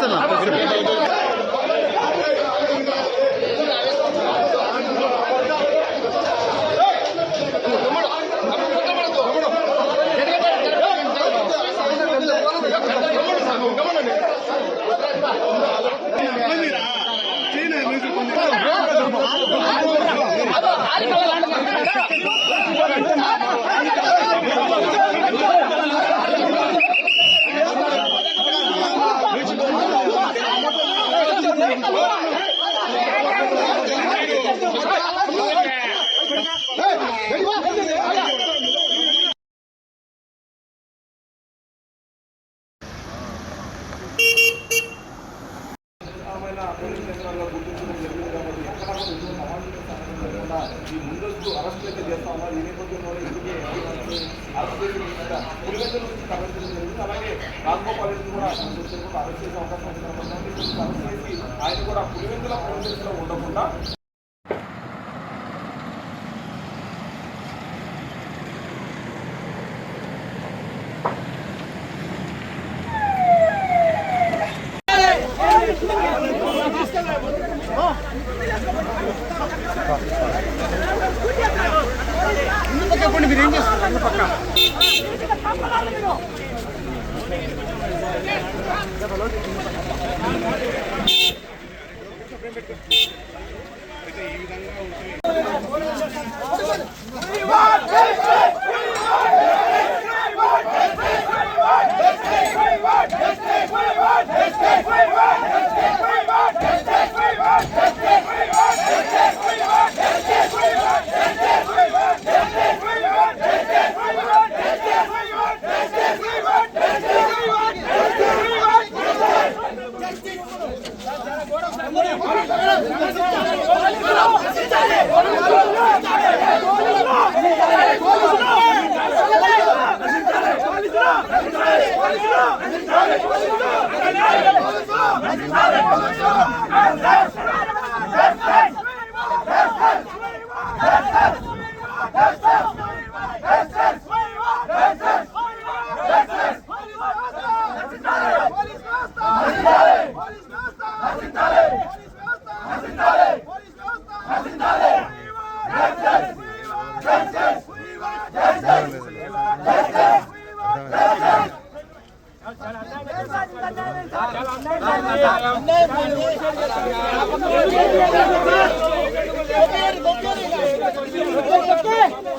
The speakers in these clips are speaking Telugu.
是吗？ఈ ముందస్తు అరెస్ట్ అయితే చేస్తా ఉన్నారు ఈ నేపథ్యంలో అరెస్ట్ పులివెందుల నుంచి జరిగింది అలాగే రాజగోపాల్ రెడ్డి కూడా అరెస్ట్ చేసే అవకాశం ఉంది అరెస్ట్ చేసి ఆయన కూడా పులివెందుల 안 పోలీస్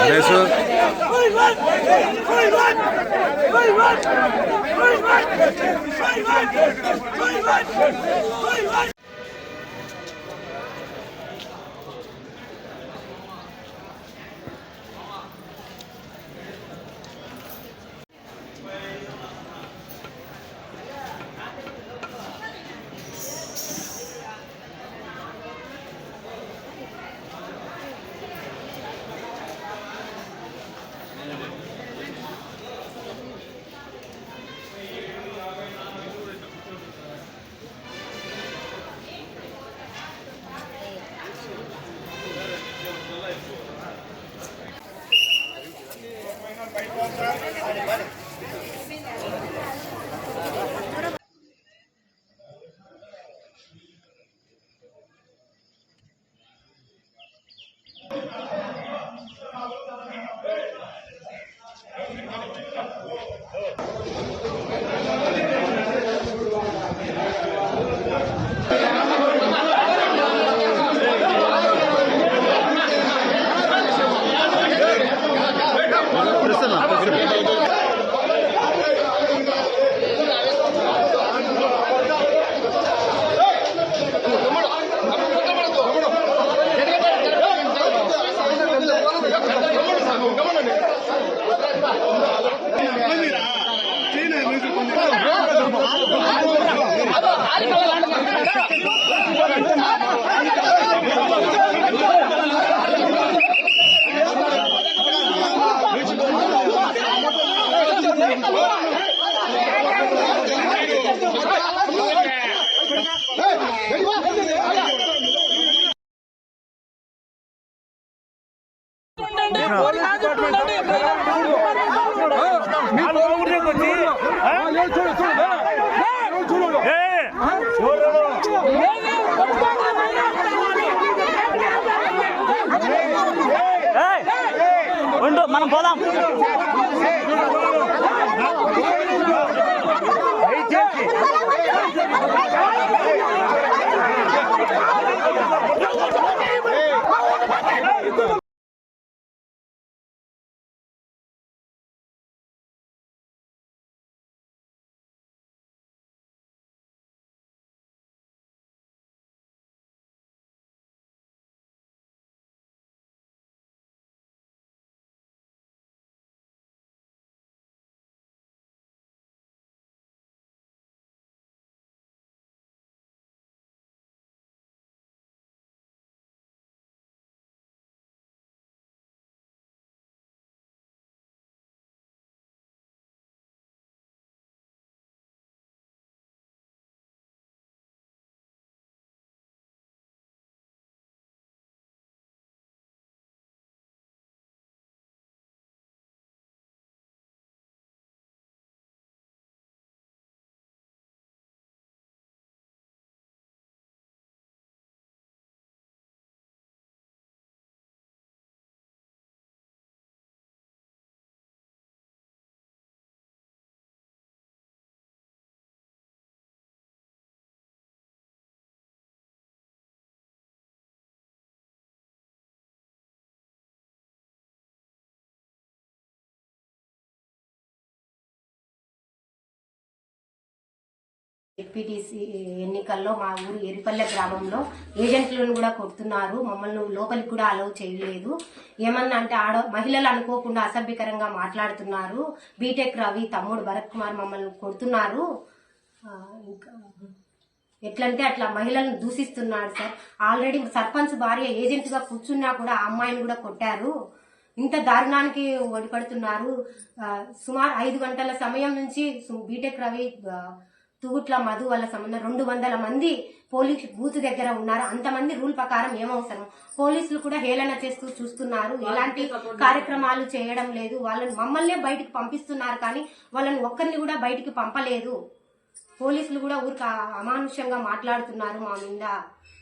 আড়াইশো మనం పోదాం. ఎంపీటీసీ ఎన్నికల్లో మా ఊరు ఎరిపల్లె గ్రామంలో ఏజెంట్లను కూడా కొడుతున్నారు. మమ్మల్ని లోపలికి కూడా అలౌ చేయలేదు. ఏమన్నా అంటే ఆడ మహిళలు అనుకోకుండా అసభ్యకరంగా మాట్లాడుతున్నారు. బీటెక్ రవి తమ్ముడు భరత్ కుమార్ మమ్మల్ని కొడుతున్నారు. ఇంకా ఎట్లంటే అట్లా మహిళలను దూషిస్తున్నాడు సార్. ఆల్రెడీ సర్పంచ్ భార్య ఏజెంట్గా కూర్చున్నా కూడా ఆ అమ్మాయిని కూడా కొట్టారు. ఇంత దారుణానికి ఒడిపడుతున్నారు. సుమారు ఐదు గంటల సమయం నుంచి సు- బీటెక్ రవి తూగుట్ల మధు వాళ్ళ సంబంధం. రెండు వందల మంది పోలీసు బూత్ దగ్గర ఉన్నారు? అంతమంది రూల్ ప్రకారం ఏమవసరం? పోలీసులు కూడా హేళన చేస్తూ చూస్తున్నారు. ఎలాంటి కార్యక్రమాలు చేయడం లేదు. వాళ్ళని మమ్మల్నే బయటకు పంపిస్తున్నారు కానీ వాళ్ళని ఒక్కరిని కూడా బయటికి పంపలేదు. పోలీసులు కూడా ఊరికి అమానుష్యంగా మాట్లాడుతున్నారు మా మీద.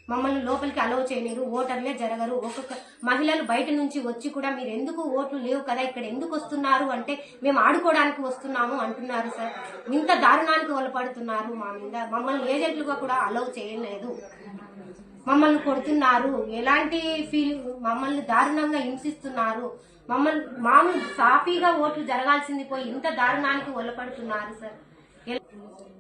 మమ్మల్ని లోపలికి అలో చేయలేరు. ఓటర్లే జరగరు. ఒక్కొక్క మహిళలు బయట నుంచి వచ్చి కూడా మీరు ఎందుకు ఓట్లు లేవు కదా ఇక్కడ ఎందుకు వస్తున్నారు? అంటే మేము ఆడుకోవడానికి వస్తున్నాము అంటున్నారు సార్. ఇంత దారుణానికి ఒలపడుతున్నారు మా మీద. మమ్మల్ని ఏజెంట్లుగా కూడా అలౌ చేయలేదు. మమ్మల్ని కొడుతున్నారు. ఎలాంటి ఫీల్ మమ్మల్ని దారుణంగా హింసిస్తున్నారు. మమ్మల్ని మామూలు సాఫీగా ఓట్లు జరగాల్సింది పోయి ఇంత దారుణానికి ఒలపడుతున్నారు సార్.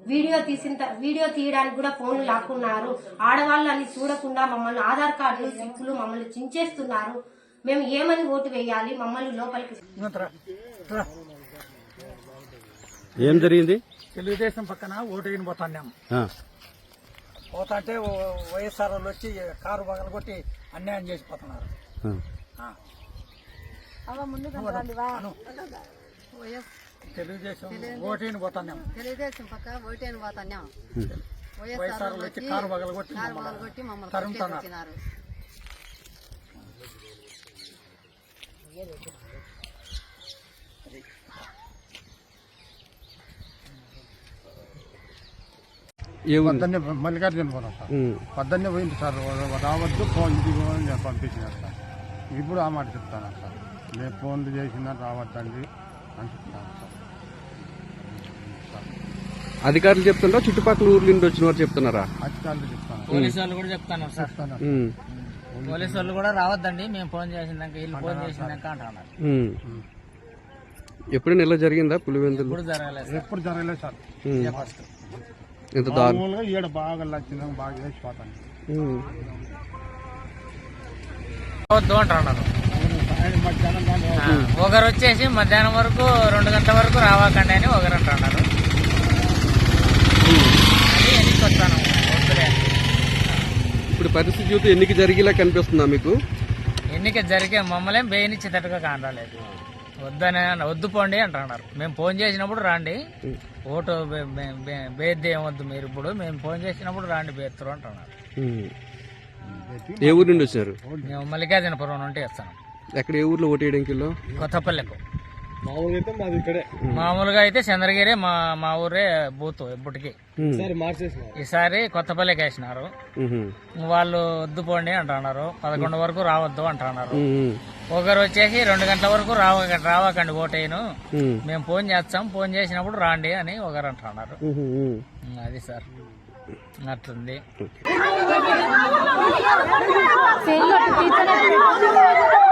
వీడియో తీసిన వీడియో తీయడానికి కూడా ఫోన్లు లాక్కున్నారు. ఆడవాళ్ళని చూడకుండా మమ్మల్ని ఆధార్ కార్డులు స్లిప్పులు మమ్మల్ని చించేస్తున్నారు. మేము ఏమని ఓటు వేయాలి? మమ్మల్ని లోపలికి ఏం జరిగింది? తెలుగుదేశం పక్కన ఓటు వేయని పోతాన్నాం. ఆ, పోతా అంటే వైఎస్ఆర్ వాళ్ళు వచ్చి కారు పగల కొట్టి అన్యాయం చేసిపోతున్నారు ఆ. అను. తెలుగుదేశం ఓటు వేయని పోతాన్నాం తెలుగుదేశం పక్క ఓటేని పోతున్నాం వైఎస్ఆర్ వైఎస్ఆర్ వాళ్ళు వచ్చి వచ్చి కారు పగల కొట్టి కారు మొదలు కొట్టి మమ్మల్ని తరుముతున్నారు. కొట్టేసినారు ఏ ఊరు? పొద్దున్నే మల్లికార్జున ఉమ్, పొద్దున్నే పోయింది సార్. రావద్దు ఫోన్ పంపించినారు సార్. ఇప్పుడు ఆ మాట చెప్తాను సార్. నేను ఫోన్లు చేసినా రావద్దండి. అధికారులు చెప్తుండ్రా? చుట్టుపక్కల ఊర్ల నుండి వచ్చిన వారు చెప్తున్నారా? అధికారులు చెప్తాను పోలీసు వాళ్ళు కూడా చెప్తాను సార్. చెప్తాను ఉమ్, పోలీసు వాళ్ళు కూడా రావద్దండి మేము ఫోన్ చేసినాక వీళ్ళు ఫోన్ చేసినాక అంటున్నారు. ఉమ్. ఎప్పుడైనా ఇలా జరిగిందా పులివెందులు? ఇప్పుడు జరగలేదు సార్. ఎప్పుడు జరగలేదు సార్. ఉమ్. ఫస్ట్. ఎంత దారు మామూలుగా ఈడ బాగా లక్షణం బాగా వేసిపోతాను అంటున్నారు ఆయన మధ్యాహ్నం కానీ ఆ, ఒకరు వచ్చేసి మధ్యాహ్నం వరకు రెండు గంటల వరకు రావాకండి అని ఒకరు అంటున్నారు అది ఎన్నికి వస్తాను? వద్దులే. అని. ఇప్పుడు పరిస్థితి చూస్తే ఎన్నిక జరిగేలా కనిపిస్తుందా మీకు? ఎన్నిక జరిగే మమ్మల్ని బేయనిచ్చేటట్టుగా కానరాలేదు. వద్దని వద్దు పోండి అంటున్నారు. మేము ఫోన్ చేసినప్పుడు రాండి. ఓటు బేద్ది ఏమొద్దు మీరు ఇప్పుడు. మేము ఫోన్ చేసినప్పుడు రాండి బేత్తరు అంటున్నారు. ఏ ఊరు నుండి వచ్చారు? మేము మల్లికార్జునపురం నుండి వస్తాను ఎక్కడ ఏ ఊర్లో ఓటు వేయడానికి వెళ్ళావు? కొత్తపల్లెకు. మామూలుగా అయితే మాది ఇక్కడే. మామూలుగా అయితే చంద్రగిరి మా మా ఊరే బూత్ ఇప్పటికి ఈసారి కొత్తపల్లికి వేసినారు. వాళ్ళు వద్దు పోండి అంటున్నారు. పదకొండు వరకు రావద్దు అంటున్నారు. ఒకరు వచ్చేసి రెండు గంటల వరకు రావ రావకండి ఓటేను. మేము. ఫోన్ చేస్తాం. ఫోన్ చేసినప్పుడు రాండి అని ఒకరు అంటున్నారు. అది సార్. అట్లుంది.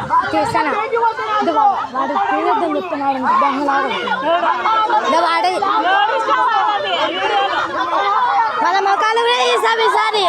వీడియో చేస్తానా ఇది వాడు తినొద్దని చెప్తున్నాడు దొంగలాగా ఇది వాడే. మన మొక్కలు కూడా తీసాం ఈసారి.